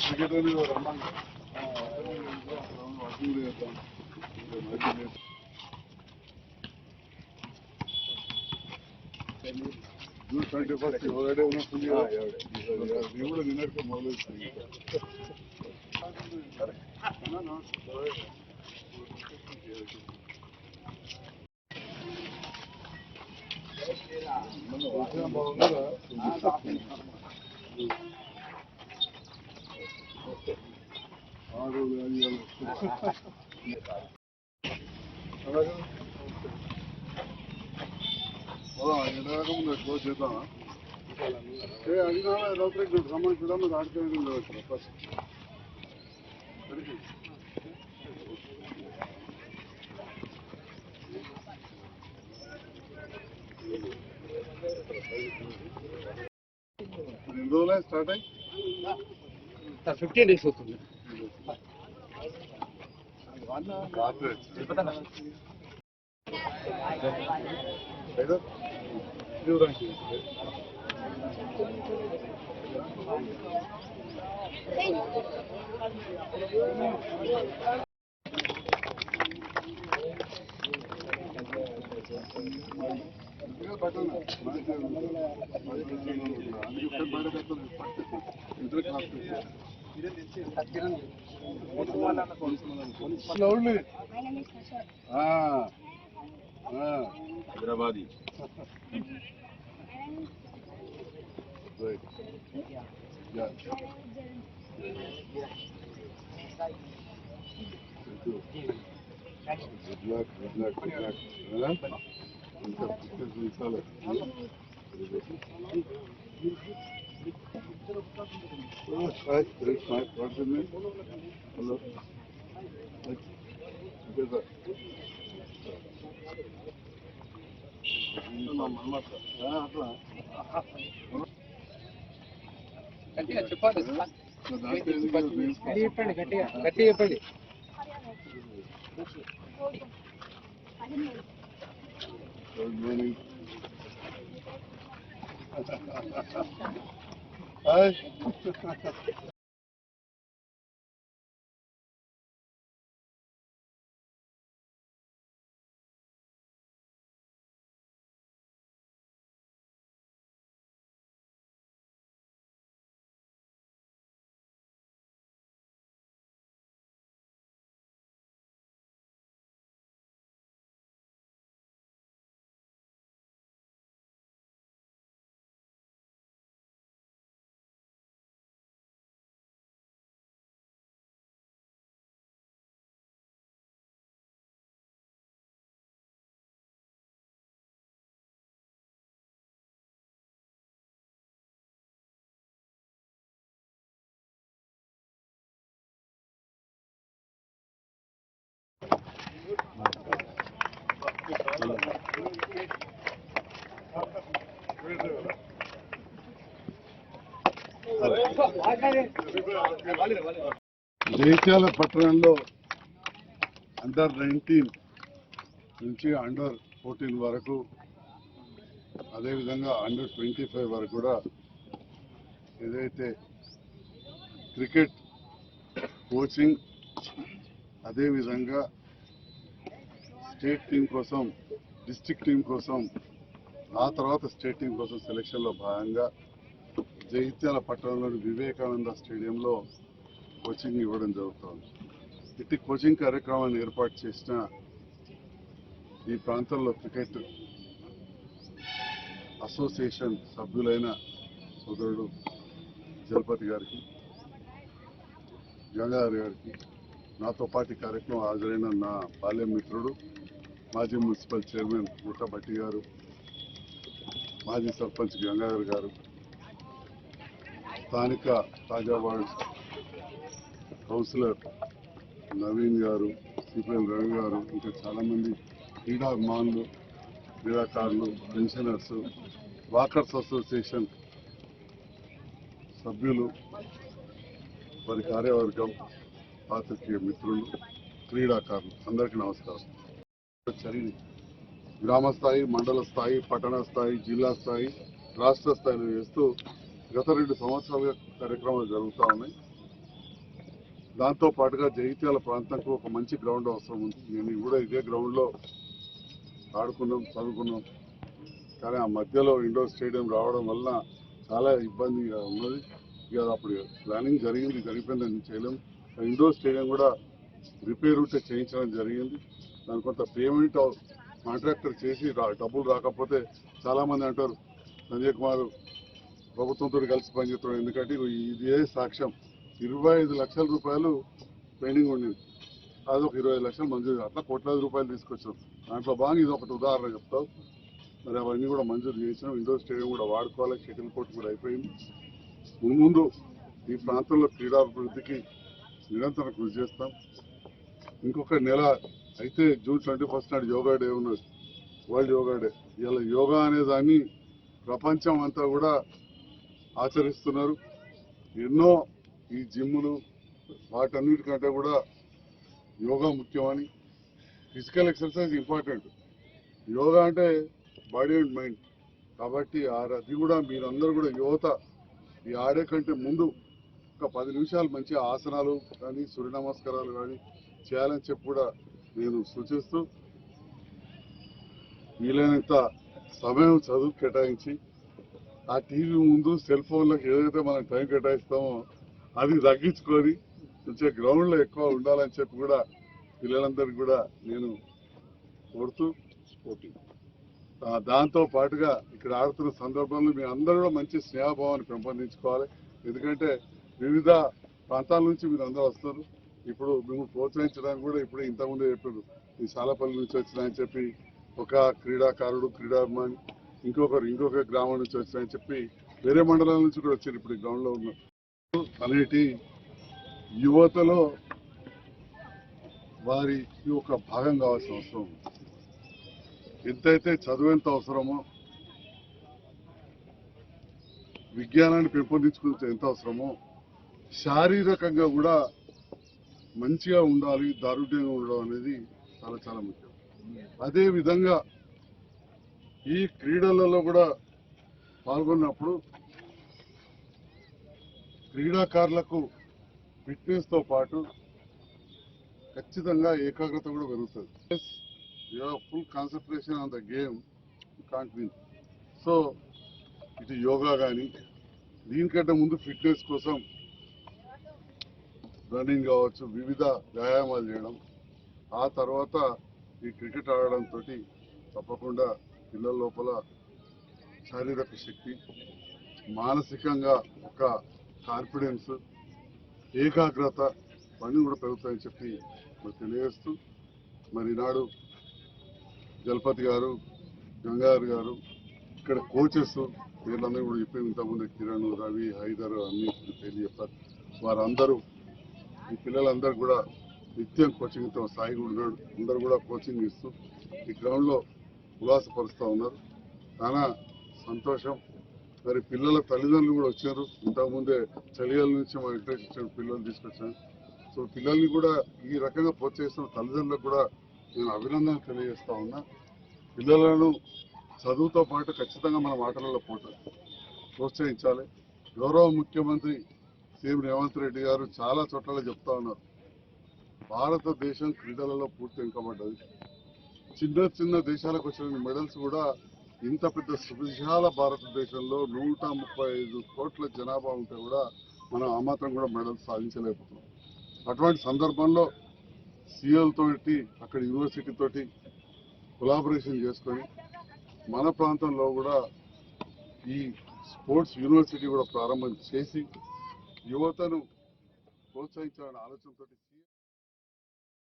Cricket అని రమ్మని June twenty first ఎవరైనా ఉన్నట్టుంది నేను కూడా నిన్నటికే మొదలవుతుంది ఆరు అలాగే ఎడగా ముందు క్లోజ్ చేద్దామా ఏ అది కావాలి రాత్రి సంబంధించడం మీరు ఆడుకోవడం లేదు ఫస్ట్ ఎన్ని రోజులు స్టార్ట్ అయ్యి? ఫిఫ్టీన్ డేస్ అవుతుంది. చూడండి Slowly My name is Kashyap. Hyderabadi My name is right yeah my name is Jared. Good luck good luck good luck ఇంకా పిక్చర్స్ తీసాలి హలో అట్లా గట్టిగా చెప్పాలి గట్టిగా చెప్పండి గట్టిగా గట్టిగా చెప్పండి Hey. జైత్యాల పట్టణంలో అండర్ నైన్టీన్ నుంచి అండర్ ఫోర్టీన్ వరకు అదేవిధంగా అండర్ ట్వంటీ ఫైవ్ వరకు కూడా ఏదైతే క్రికెట్ కోచింగ్ అదేవిధంగా స్టేట్ టీం కోసం డిస్ట్రిక్ట్ టీం కోసం ఆ తర్వాత స్టేట్ టీం కోసం సెలక్షన్లో భాగంగా జగిత్యాల పట్టణంలోని వివేకానంద స్టేడియంలో కోచింగ్ ఇవ్వడం జరుగుతోంది. ఇట్టి కోచింగ్ కార్యక్రమాన్ని ఏర్పాటు చేసిన ఈ ప్రాంతంలో క్రికెట్ అసోసియేషన్ సభ్యులైన సోదరుడు జలపతి గారికి గంగాధర్ గారికి నాతో పాటు కార్యక్రమం హాజరైన నా బాల్య మిత్రుడు మాజీ మున్సిపల్ చైర్మన్ ముట్టభట్టి గారు మాజీ సర్పంచ్ గంగాధర్ గారు స్థానిక తాజావాడ్ కౌన్సిలర్ నవీన్ గారు సిపిఎం రవి గారు ఇంకా చాలామంది క్రీడాభిమానులు క్రీడాకారులు పెన్షనర్స్ వాకర్స్ అసోసియేషన్ సభ్యులు వారి కార్యవర్గం పాత్రికేయ మిత్రులు క్రీడాకారులు అందరికీ నమస్కారం. జరిగింది. గ్రామ స్థాయి మండల స్థాయి పట్టణ స్థాయి జిల్లా స్థాయి రాష్ట్ర స్థాయిలో చేస్తూ గత రెండు సంవత్సరాలుగా కార్యక్రమాలు జరుగుతూ ఉన్నాయి. దాంతో పాటుగా జగిత్యాల ప్రాంతంకు ఒక మంచి గ్రౌండ్ అవసరం ఉంది. నేను కూడా ఇదే గ్రౌండ్లో ఆడుకున్నాం చదువుకున్నాం. కానీ ఆ మధ్యలో ఇండోర్ స్టేడియం రావడం వల్ల చాలా ఇబ్బందిగా ఉన్నది. ఇక అప్పుడు ప్లానింగ్ జరిగింది జరిగిపోయిందని చేయలేం. ఇండోర్ స్టేడియం కూడా రిపేర్ ఉంటే చేయించడం జరిగింది. దాని కొంత పేమెంట్ కాంట్రాక్టర్ చేసి డబ్బులు రాకపోతే చాలామంది అంటారు సంజయ్ కుమార్ ప్రభుత్వంతో కలిసి పనిచేస్తున్నాడు. ఎందుకంటే ఇదే సాక్ష్యం. ఇరవై ఐదు లక్షల రూపాయలు పెండింగ్ ఉండింది. అది ఒక ఇరవై లక్షలు మంజూరు అట్లా కోట్లాది రూపాయలు తీసుకొచ్చాం దాంట్లో బాగా ఇది ఒకటి ఉదాహరణ చెప్తాం. మరి అవన్నీ కూడా మంజూరు చేసినాం. ఇండోర్ స్టేడియం కూడా వాడుకోవాలి. షటిల్ కోర్ట్ కూడా అయిపోయింది. ముందు ఈ ప్రాంతంలో క్రీడాభివృద్ధికి నిరంతరం కృషి చేస్తాం. ఇంకొక నెల అయితే జూన్ ట్వంటీ ఫస్ట్ నాడు యోగా డే ఉన్నది వరల్డ్ యోగా డే. ఇలా యోగా అనే దాన్ని ప్రపంచం అంతా కూడా ఆచరిస్తున్నారు. ఎన్నో ఈ జిమ్ములు వాటన్నిటికంటే కూడా యోగా ముఖ్యమని ఫిజికల్ ఎక్సర్సైజ్ ఇంపార్టెంట్. యోగా అంటే బాడీ అండ్ మైండ్. కాబట్టి ఆ అది కూడా మీరందరూ కూడా యువత ఈ ఆడే కంటే ముందు ఒక పది నిమిషాలు మంచి ఆసనాలు కానీ సూర్య నమస్కారాలు కానీ చేయాలని చెప్పి కూడా నేను సూచిస్తూ వీలైనంత సమయం చదువు కేటాయించి ఆ టీవీ ముందు సెల్ ఫోన్లకు ఏదైతే మనం టైం కేటాయిస్తామో అది తగ్గించుకొని కొంచెం గ్రౌండ్లో ఎక్కువ ఉండాలని చెప్పి కూడా పిల్లలందరికీ కూడా నేను కోరుతూ పోటీ. దాంతో పాటుగా ఇక్కడ ఆడుతున్న సందర్భంలో మీ అందరూ కూడా మంచి స్నేహభావాన్ని పెంపొందించుకోవాలి. ఎందుకంటే వివిధ ప్రాంతాల నుంచి మీరు అందరూ వస్తారు. ఇప్పుడు మేము ప్రోత్సహించడానికి కూడా ఇప్పుడు ఇంతకుముందే చెప్పారు. ఈ సాలపల్లి నుంచి వచ్చినాయని చెప్పి ఒక క్రీడాకారుడు క్రీడాభిమాని ఇంకొకరు ఇంకొక గ్రామం నుంచి వచ్చినాయని చెప్పి వేరే మండలాల నుంచి కూడా వచ్చారు ఇప్పుడు గ్రౌండ్లో ఉన్నారు అనేటి యువతలో వారికి ఒక భాగం కావాల్సిన అవసరం ఎంతైతే చదువు ఎంత అవసరమో విజ్ఞానాన్ని పెంపొందించుకుంటే ఎంత అవసరమో శారీరకంగా కూడా మంచిగా ఉండాలి దారుఢ్యంగా ఉండడం అనేది చాలా చాలా ముఖ్యం. అదే విధంగా ఈ క్రీడలలో కూడా పాల్గొన్నప్పుడు క్రీడాకారులకు ఫిట్నెస్తో పాటు ఖచ్చితంగా ఏకాగ్రత కూడా పెరుగుతుంది. You full concentration on the game can't win so ఇటు యోగా కానీ దీనికంటే ముందు ఫిట్నెస్ కోసం రన్నింగ్ కావచ్చు వివిధ వ్యాయామాలు చేయడం ఆ తర్వాత ఈ క్రికెట్ ఆడడంతో తప్పకుండా పిల్లల లోపల శారీరక శక్తి మానసికంగా ఒక కాన్ఫిడెన్స్ ఏకాగ్రత పని కూడా పెరుగుతాయని చెప్పి మరి తెలియజేస్తూ మరి ఈనాడు జలపతి గారు గంగారు గారు ఇక్కడ కోచెస్ వీళ్ళందరూ కూడా చెప్పి ఇంతకుముందు కిరణ్ రవి హైదర్ అన్ని పేర్లు చెప్పారు వారందరూ ఈ పిల్లలందరూ కూడా నిత్యం కోచింగ్తో సాయి ఉన్నాడు. అందరూ కూడా కోచింగ్ ఇస్తూ ఈ గ్రౌండ్లో ఉల్లాసపరుస్తూ ఉన్నారు. చాలా సంతోషం. మరి పిల్లల తల్లిదండ్రులు కూడా వచ్చారు. ఇంతకుముందే చలిగాల నుంచి మా ఇంట్రెస్ట్ ఇచ్చిన పిల్లలు తీసుకొచ్చాను సో పిల్లల్ని కూడా ఈ రకంగా ప్రోత్సహిస్తున్న తల్లిదండ్రులకు కూడా నేను అభినందన తెలియజేస్తా ఉన్నా. పిల్లలను చదువుతో పాటు ఖచ్చితంగా మన మాటలలో పోట ప్రోత్సహించాలి. గౌరవ ముఖ్యమంత్రి సీఎం రేవంత్ రెడ్డి గారు చాలా చోట్ల చెప్తా ఉన్నారు. భారతదేశం క్రీడలలో పూర్తి వెనుకబడ్డది. చిన్న చిన్న దేశాలకు వచ్చిన మెడల్స్ కూడా ఇంత పెద్ద సువిశాల భారతదేశంలో నూట ముప్పై ఐదు కోట్ల జనాభా ఉంటే కూడా మనం ఆ మాత్రం కూడా మెడల్స్ సాధించలేకపోతున్నాం. అటువంటి సందర్భంలో సీఎల్తో తోటి అక్కడ యూనివర్సిటీతోటి కొలాబరేషన్ చేసుకొని మన ప్రాంతంలో కూడా ఈ స్పోర్ట్స్ యూనివర్సిటీ కూడా ప్రారంభం చేసి యువతను ప్రోత్సహించాలనే ఆలోచనతో